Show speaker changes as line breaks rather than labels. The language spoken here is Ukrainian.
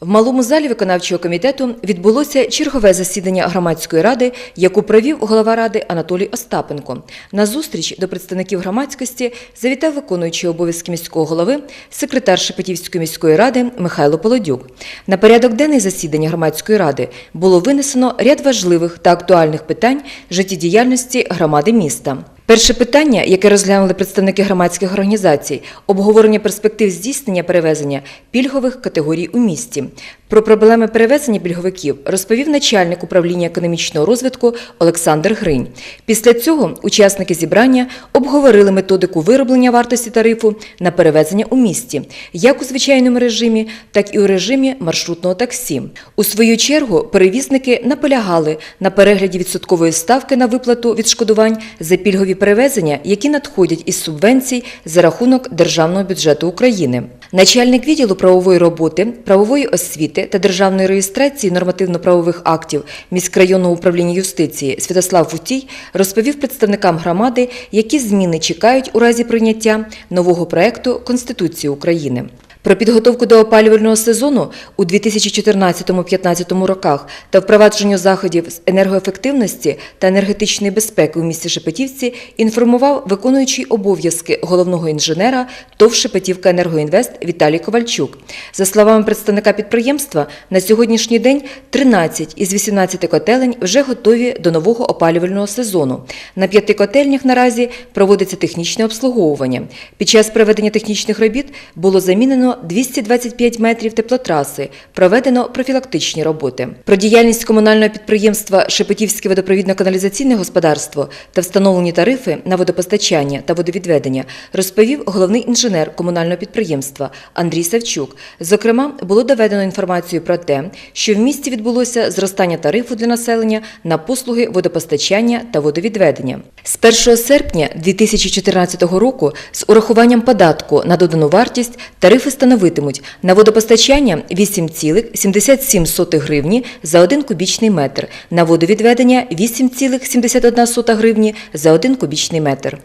В малому залі виконавчого комітету відбулося чергове засідання громадської ради, яку провів голова ради Анатолій Остапенко. На зустріч до представників громадськості завітав виконуючий обов'язки міського голови, секретар Шепетівської міської ради Михайло Полодюк. На порядок денний засідання громадської ради було винесено ряд важливих та актуальних питань життєдіяльності громади міста. Перше питання, яке розглянули представники громадських організацій, обговорення перспектив здійснення перевезення пільгових категорій у місті. Про проблеми перевезення пільговиків розповів начальник управління економічного розвитку Олександр Гринь. Після цього учасники зібрання обговорили методику вироблення вартості тарифу на перевезення у місті, як у звичайному режимі, так і у режимі маршрутного таксі. У свою чергу перевізники наполягали на перегляді відсоткової ставки на виплату відшкодувань за пільгові перевезення, які надходять із субвенцій за рахунок державного бюджету України. Начальник відділу правової роботи, правової освіти та державної реєстрації нормативно-правових актів міськрайонного управління юстиції Святослав Футій розповів представникам громади, які зміни чекають у разі прийняття нового проекту Конституції України. Про підготовку до опалювального сезону у 2014-2015 роках та впровадженню заходів з енергоефективності та енергетичної безпеки у місті Шепетівці інформував виконуючий обов'язки головного інженера ТОВ Шепетівка Енергоінвест Віталій Ковальчук. За словами представника підприємства, на сьогоднішній день 13 із 18 котелень вже готові до нового опалювального сезону. На п'яти котельнях наразі проводиться технічне обслуговування. Під час проведення технічних робіт було замінено 225 метрів теплотраси, проведено профілактичні роботи. Про діяльність комунального підприємства Шепетівське водопровідно-каналізаційне господарство та встановлені тарифи на водопостачання та водовідведення розповів головний інженер комунального підприємства Андрій Савчук. Зокрема, було доведено інформацію про те, що в місті відбулося зростання тарифу для населення на послуги водопостачання та водовідведення. З 1 серпня 2014 року з урахуванням податку на додану вартість тарифи становитимуть на водопостачання 8,77 гривні за 1 кубічний метр, на водовідведення 8,71 гривні за 1 кубічний метр.